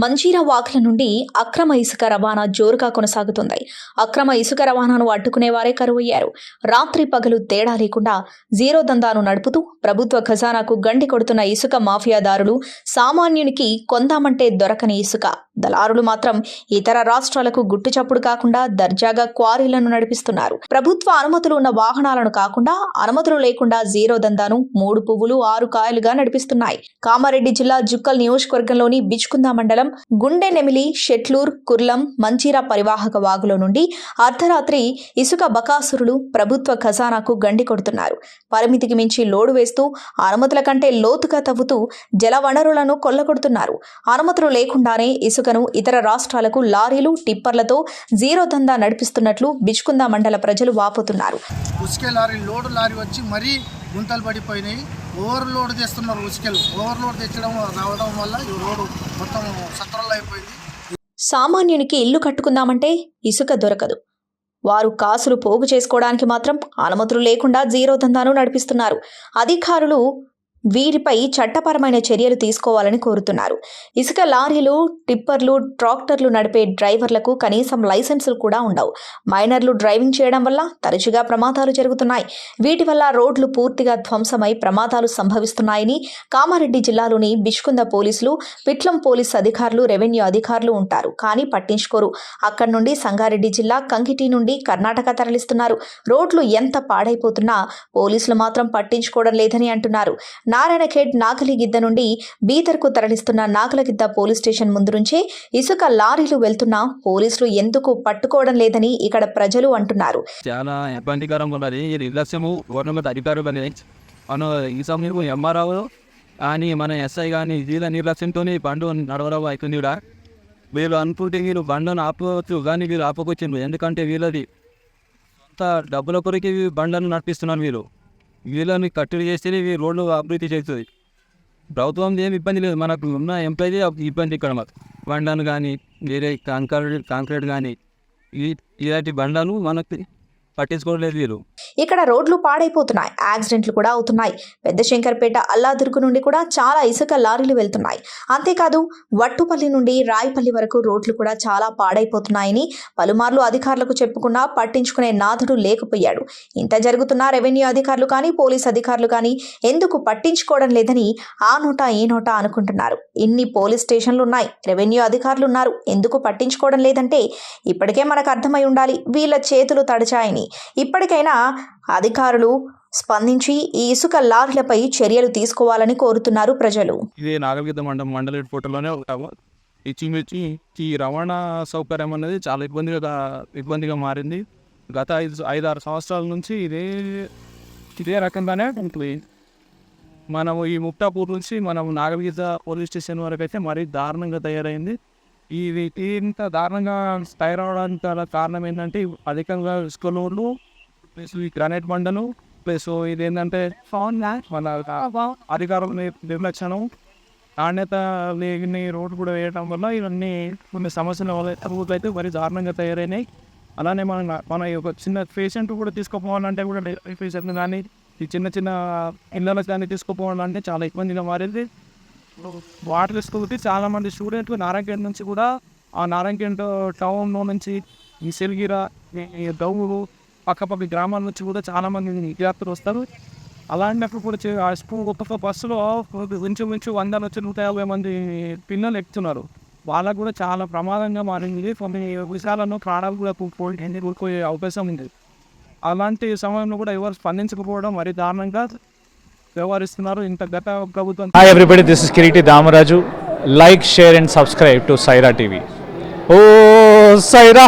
మంజీరా వాక్ల నుండి అక్రమ ఇసుక రవాణా జోరుగా కొనసాగుతుంది. అక్రమ ఇసుక రవాణాను అడ్డుకునే వారే కరువయ్యారు. రాత్రి పగలు తేడా లేకుండా జీరో దందాను నడుపుతూ ప్రభుత్వ ఖజానాకు గండి కొడుతున్న ఇసుక మాఫియాదారులు సామాన్యునికి కొందామంటే దొరకని ఇసుక. దళారులు మాత్రం ఇతర రాష్ట్రాలకు గుట్టుచప్పుడు కాకుండా దర్జాగా క్వారీలను నడిపిస్తున్నారు. ప్రభుత్వ అనుమతులు ఉన్న వాహనాలను కాకుండా అనుమతులు లేకుండా జీరో దందాను మూడు పువ్వులు ఆరు కాయలుగా నడిపిస్తున్నాయి. కామారెడ్డి జిల్లా జుక్కల్ నియోజకవర్గంలోని బిచ్కుందా మండలం గుండె నెమిలి షెట్లూర్ కుర్లం మంచీరా పరివాహక వాగులో నుండి అర్ధరాత్రి ఇసుక బకాసురులు ప్రభుత్వ ఖజానాకు గండి కొడుతున్నారు. పరిమితికి మించి లోడు వేస్తూ అనుమతుల కంటే లోతుగా తవ్వుతూ జల వనరులను కొల్లగొడుతున్నారు. అనుమతులు లేకుండానే ఇసుకను ఇతర రాష్ట్రాలకు లారీలు టిప్పర్లతో జీరో దందా నడిపిస్తున్నట్లు బిచ్కుందా మండల ప్రజలు వాపోతున్నారు. ఉసుకే లారీ లోడు లారీ వచ్చి మరీ గుంతలు పడిపోయినాయి. ఓవర్లోడ్ చేస్తున్నారు ఉసుకెలు ఓవర్లోడ్ తెచ్చడం రావడం వల్ల ఈ రోడ్డు మొత్తం సత్రంలో అయిపోయింది. సామాన్యునికి ఇల్లు కట్టుకుందామంటే ఇసుక దొరకదు. వారు కాసులు పోగు చేసుకోవడానికి మాత్రం అనుమతులు లేకుండా జీరో దందాను నడిపిస్తున్నారు. అధికారులు వీరిపై చట్టపరమైన చర్యలు తీసుకోవాలని కోరుతున్నారు. ఇసుక లారీలు టిప్పర్లు ట్రాక్టర్లు నడిపే డ్రైవర్లకు కనీసం లైసెన్సులు కూడా ఉండవు. మైనర్లు డ్రైవింగ్ చేయడం వల్ల తరచుగా ప్రమాదాలు జరుగుతున్నాయి. వీటి వల్ల రోడ్లు పూర్తిగా ధ్వంసమై ప్రమాదాలు సంభవిస్తున్నాయని కామారెడ్డి జిల్లాలోని బిష్కుంద పోలీసులు పిట్లం పోలీస్ అధికారులు రెవెన్యూ అధికారులు ఉంటారు. కానీ పట్టించుకోరు. అక్కడి నుండి సంగారెడ్డి జిల్లా కంకిటి నుండి కర్ణాటక తరలిస్తున్నారు. రోడ్లు ఎంత పాడైపోతున్నా పోలీసులు మాత్రం పట్టించుకోవడం లేదని అంటున్నారు. నారాయణఖేడ్ నాగలిగిద్ద నుండి బీదర్కు తరలిస్తున్న నాగలగిద్ద పోలీస్ స్టేషన్ ముందు నుంచే ఇసుక లారీలు వెళ్తున్నా పోలీసులు ఎందుకు పట్టుకోవడం లేదని ఇక్కడ ప్రజలు అంటున్నారు. చాలా ఇబ్బందికరంగా ఉన్నది. ఈ నిర్లక్ష్యము గవర్నమెంట్ అధికారులు అనేది మన ఈ సమయంలో ఎంఆర్ఓ కానీ మన ఎస్ఐ కానీ వీళ్ళ నిర్లక్ష్యంతో బండు నడవడం అవుతుంది కూడా వీళ్ళు అనుకుంటే వీళ్ళు బండ్లను ఆపవచ్చు కానీ వీళ్ళు ఆపకొచ్చిండ్రు. ఎందుకంటే వీళ్ళది డబ్బుల కొరికి బండ్లను నడిపిస్తున్నారు వీళ్ళు. వీళ్ళని కట్టడి చేస్తేనే ఈ రోడ్లు అభివృద్ధి చేస్తుంది. ప్రభుత్వం ఏం ఇబ్బంది లేదు. మనకు ఉన్న ఎంప్లాయీ ఇబ్బంది ఇక్కడ మాకు. బండను కానీ వేరే కాంక్రీట్ కాంక్రీట్ కానీ ఈ ఇలాంటి బండలు మనకు పట్టించుకోలేదు వీరు ఇక్కడ రోడ్లు పాడైపోతున్నాయి. యాక్సిడెంట్లు కూడా అవుతున్నాయి. పెద్ద శంకర్పేట అల్లాదుర్గు నుండి కూడా చాలా ఇసుక లారీలు వెళ్తున్నాయి. అంతేకాదు వట్టుపల్లి నుండి రాయపల్లి వరకు రోడ్లు కూడా చాలా పాడైపోతున్నాయని పలుమార్లు అధికారులకు చెప్పుకున్నా పట్టించుకునే నాథుడు లేకపోయాడు. ఇంత జరుగుతున్నా రెవెన్యూ అధికారులు కానీ పోలీస్ అధికారులు కానీ ఎందుకు పట్టించుకోవడం లేదని ఆ నోటా ఈ నోటా అనుకుంటున్నారు. ఇన్ని పోలీస్ స్టేషన్లు ఉన్నాయి. రెవెన్యూ అధికారులు ఉన్నారు. ఎందుకు పట్టించుకోవడం లేదంటే ఇప్పటికే మనకు అర్థమై ఉండాలి. వీళ్ళ చేతులు తడిచాయని. ఇప్పటికైనా అధికారులు స్పందించి ఈ ఇసుక లారీలపై చర్యలు తీసుకోవాలని కోరుతున్నారు ప్రజలు. ఇది నాగలిగిద్ద మండలం మండలి ఫోటోలోనే ఉంటాము ఇచ్చిమిచ్చి ఈ రవాణా సౌకర్యం అనేది చాలా ఇబ్బందిగా ఇబ్బందిగా మారింది. గత ఐదు ఐదు ఆరు సంవత్సరాల నుంచి ఇదే ఇదే రకంగానే ఉంటుంది. మనము ఈ ముక్తాపూర్ నుంచి మనం నాగలిగిద్ద పోలీస్ స్టేషన్ వరకు అయితే మరీ దారుణంగా తయారైంది. ఇది ఇంత దారుణంగా తయారవడానికి గల కారణం ఏంటంటే అధికంగా ఇసుక లోడ్లు ప్లస్ ఈ గ్రానైట్ బండలు ప్లస్ ఇది ఏంటంటే మన అధికారుల నిర్- నిర్లక్ష్యం నాణ్యత లేని రోడ్డు కూడా వేయడం వల్ల ఇవన్నీ కొన్ని సమస్యల వల్ల అయితే మరి దారుణంగా తయారైనాయి. అలానే మన మన ఒక చిన్న పేషెంట్ కూడా తీసుకుపోవాలంటే కూడా పేషెంట్ కానీ ఈ చిన్న చిన్న ఇళ్ళలకు కానీ తీసుకుపోవాలంటే చాలా ఇబ్బందిగా మారింది. వాటర్ తీసుకుంటే చాలామంది స్టూడెంట్లు నారాయణఖేడ్ నుంచి కూడా ఆ నారాయణఖేడ్ టౌన్లో నుంచి ఈ సెల్గిరా దౌరు పక్కపక్క గ్రామాల నుంచి కూడా చాలామంది విద్యార్థులు వస్తారు. అలాంటప్పుడు కూడా ఆ స్కూల్ ఒక్కొక్క బస్సులో ఇంచుమించు వంద నుంచి నూట యాభై మంది పిల్లలు ఎక్కుతున్నారు. వాళ్ళకు కూడా చాలా ప్రమాదంగా మారింది. కొన్ని విషయాలను ప్రాణాలు కూడా పోయి కోల్పోయే అవకాశం ఉంది. అలాంటి సమయంలో కూడా ఎవరు స్పందించకపోవడం మరి దారుణంగా వ్యవహరిస్తున్నారు ఇంత గత ప్రభుత్వం hi everybody this is Kireeti Damaraju like share and subscribe to Saira TV oh Sye Raa